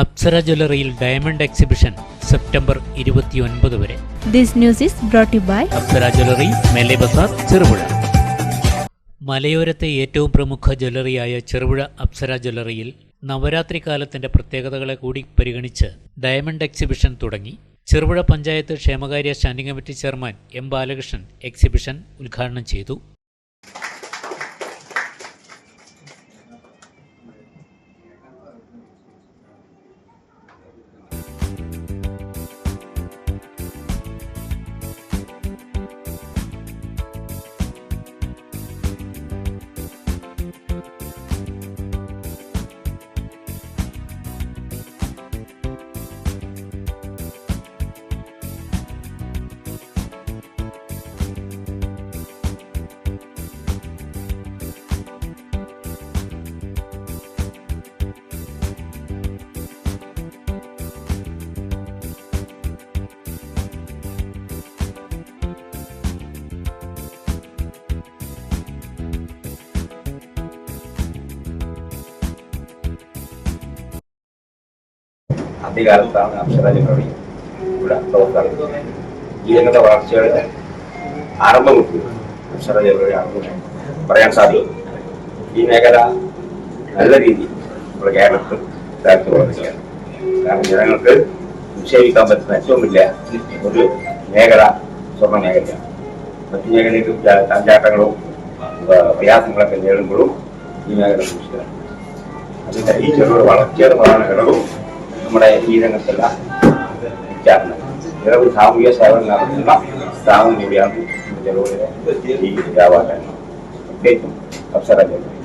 അപ്സര ജ്വല്ലറിയിൽ diamond exhibition September ഇരുപത്തിയൊൻപത് വരെ. This news is brought you by Apsara jewellery Mele Bazar Cherupuzha. മലയോരത്തെ ഏറ്റവും പ്രമുഖ ജ്വല്ലറിയായ ചെറുപുഴ അപ്സര ജ്വല്ലറിയിൽ നവരാത്രി കാലത്തിന്റെ പ്രത്യേകതകളെ കൂടി പരിഗണിച്ച് ഡയമണ്ട് എക്സിബിഷൻ തുടങ്ങി. ചെറുപുഴ പഞ്ചായത്ത് ക്ഷേമകാര്യ standing committee chairman M Balakrishnan exhibition ഉദ്ഘാടനം ചെയ്തു. ആദ്യകാലത്താണ് അക്ഷര ജ്വല്ലറി ഇവിടെ പ്രവർത്തനം രംഗത്തെ വളർച്ചയുടെ ആരംഭം കുറിച്ചത് അക്ഷര ജ്വല്ലറി ആണെന്ന് പറയാൻ സാധിക്കും. ഈ മേഖല നല്ല രീതിയിൽ നമ്മുടെ കേരളത്തിൽ താഴ്ത്തു വളർച്ചയാണ് കാരണം ജനങ്ങൾക്ക് നിക്ഷേപിക്കാൻ പറ്റുന്ന ഏറ്റവും വലിയ ഒരു മേഖല സ്വർണ മേഖലയാണ്. മറ്റു മേഖലയ്ക്ക് തഞ്ചാട്ടങ്ങളും പ്രയാസങ്ങളൊക്കെ നേടുമ്പോഴും ഈ മേഖല സൂക്ഷിക്കണം. അതിന്റെ ഈ ചെറിയ വളർച്ചയുടെ പ്രധാന ഘടകവും നമ്മുടെ ഈ രംഗത്തുള്ള ചേർന്ന്. നിരവധി സാമൂഹിക സേവനം നടത്തുന്ന സ്ഥാപനം കൂടിയാണ് ഈ വ്യാപാരം പ്രത്യേകിച്ചും അവസര ജ്വല്ലറി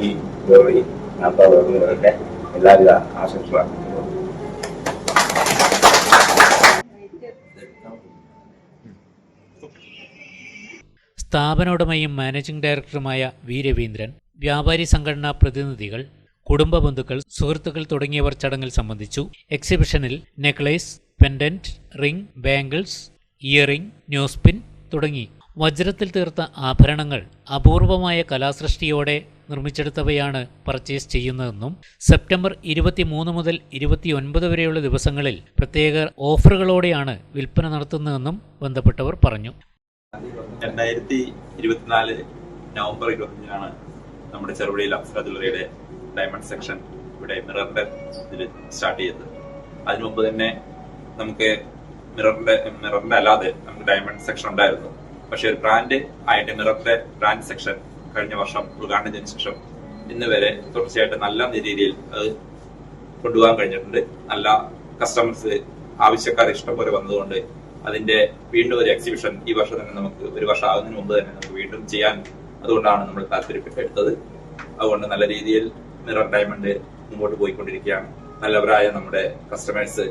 ഈ ജോലി നടത്താവുന്നവരുടെ എല്ലാവിധ ആശംസകളും സ്ഥാപന ഉടമയും മാനേജിംഗ് ഡയറക്ടറുമായ വി രവീന്ദ്രൻ വ്യാപാരി സംഘടനാ പ്രതിനിധികൾ കുടുംബ ബന്ധുക്കൾ സുഹൃത്തുക്കൾ തുടങ്ങിയവർ ചടങ്ങിൽ സംബന്ധിച്ചു. എക്സിബിഷനിൽ necklace pendant ring bangles earring nose pin തുടങ്ങി. വജ്രത്തിൽ തീർത്ത ആഭരണങ്ങൾ അപൂർവമായ കലാസൃഷ്ടിയോടെ നിർമ്മിച്ചെടുത്തവയാണ് പർച്ചേസ് ചെയ്യുന്നതെന്നും സെപ്റ്റംബർ ഇരുപത്തിമൂന്ന് മുതൽ ഇരുപത്തിയൊൻപത് വരെയുള്ള ദിവസങ്ങളിൽ പ്രത്യേക ഓഫറുകളോടെയാണ് വിൽപ്പന നടത്തുന്നതെന്നും ബന്ധപ്പെട്ടവർ പറഞ്ഞു. രണ്ടായിരത്തി ഇരുപത്തിനാല് നവംബർ ഇരുപത്തിയഞ്ചിനാണ് നമ്മുടെ ചെറുപടിയിൽ ജ്വല്ലറിയുടെ ഡയമണ്ട് സെക്ഷൻ ഇവിടെ മിററിന്റെ ഇതിൽ സ്റ്റാർട്ട് ചെയ്തത് അതിനു മുമ്പ് തന്നെ നമുക്ക് മിററിന്റെ മിററിന്റെ അല്ലാതെ നമുക്ക് ഡയമണ്ട് സെക്ഷൻ ഉണ്ടായിരുന്നു. പക്ഷെ ഒരു ബ്രാൻഡ് ആയിട്ട് മിററിന്റെ ബ്രാൻഡ് സെക്ഷൻ കഴിഞ്ഞ വർഷം ഉദ്ഘാടനം ചെയ്തതിനു ശേഷം ഇന്ന് വരെ തുടർച്ചയായിട്ട് നല്ല രീതിയിൽ അത് കൊണ്ടുപോകാൻ കഴിഞ്ഞിട്ടുണ്ട്. നല്ല കസ്റ്റമേഴ്സ് ആവശ്യക്കാർ ഇഷ്ടംപോലെ വന്നതുകൊണ്ട് അതിന്റെ വീണ്ടും ഒരു എക്സിബിഷൻ ഈ വർഷം തന്നെ നമുക്ക് ഒരു വർഷം ആകുന്നതിന് മുമ്പ് തന്നെ നമുക്ക് വീണ്ടും ചെയ്യാൻ അതുകൊണ്ടാണ് നമ്മൾ താല്പര്യപ്പെട്ട് എടുത്തത് അതുകൊണ്ട് നല്ല രീതിയിൽ മിറർ ഡയമണ്ട് മുമ്പോട്ട് പോയിക്കൊണ്ടിരിക്കുകയാണ്. നല്ലവരായ നമ്മുടെ കസ്റ്റമേഴ്സ്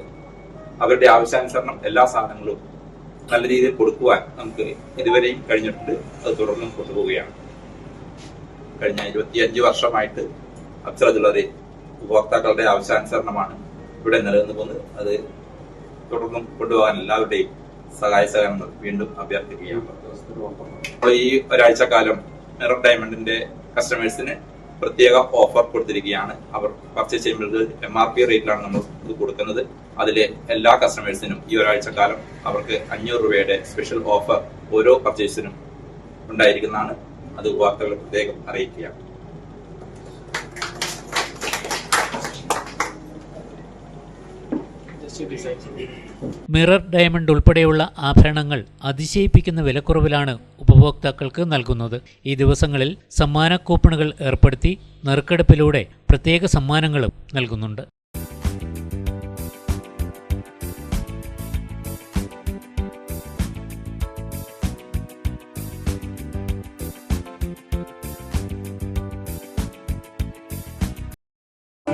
അവരുടെ ആവശ്യാനുസരണം എല്ലാ സാധനങ്ങളും നല്ല രീതിയിൽ കൊടുക്കുവാൻ നമുക്ക് ഇതുവരെയും കഴിഞ്ഞിട്ടുണ്ട്. അത് തുടർന്നും കൊണ്ടുപോവുകയാണ്. കഴിഞ്ഞ ഇരുപത്തിയഞ്ച് വർഷമായിട്ട് അക്ഷര ജ്വല്ലറി ഉപഭോക്താക്കളുടെ ആവശ്യാനുസരണമാണ് ഇവിടെ നിലനിന്ന് പോകുന്നത്. അത് തുടർന്നും കൊണ്ടുപോകാൻ എല്ലാവരുടെയും സഹായ സഹകരണങ്ങൾ വീണ്ടും അഭ്യർത്ഥിക്കുകയാണ്. അപ്പോൾ ഈ ഒരാഴ്ച കാലം മിറർ ഡയമണ്ടിന്റെ കസ്റ്റമേഴ്സിന് പ്രത്യേക ഓഫർ കൊടുത്തിരിക്കുകയാണ്. അവർ പർച്ചേസ് ചെയ്യുമ്പോൾ എം ആർ പി റേറ്റിലാണ് നമ്മൾ ഇത് കൊടുക്കുന്നത്. അതിലെ എല്ലാ കസ്റ്റമേഴ്സിനും ഈ ഒരാഴ്ച കാലം അവർക്ക് അഞ്ഞൂറ് രൂപയുടെ സ്പെഷ്യൽ ഓഫർ ഓരോ പർച്ചേസിനും ഉണ്ടായിരിക്കുന്നതാണ്. അത് വാർത്തകൾ പ്രത്യേകം അറിയിക്കുകയാണ്. മിറർ ഡയമണ്ട് ഉൾപ്പെടെയുള്ള ആഭരണങ്ങൾ അതിശയിപ്പിക്കുന്ന വിലക്കുറവിലാണ് ഉപഭോക്താക്കൾക്ക് നൽകുന്നത്. ഈ ദിവസങ്ങളിൽ സമ്മാന കൂപ്പണുകൾ ഏർപ്പെടുത്തി നറുക്കെടുപ്പിലൂടെ പ്രത്യേക സമ്മാനങ്ങളും നൽകുന്നുണ്ട്.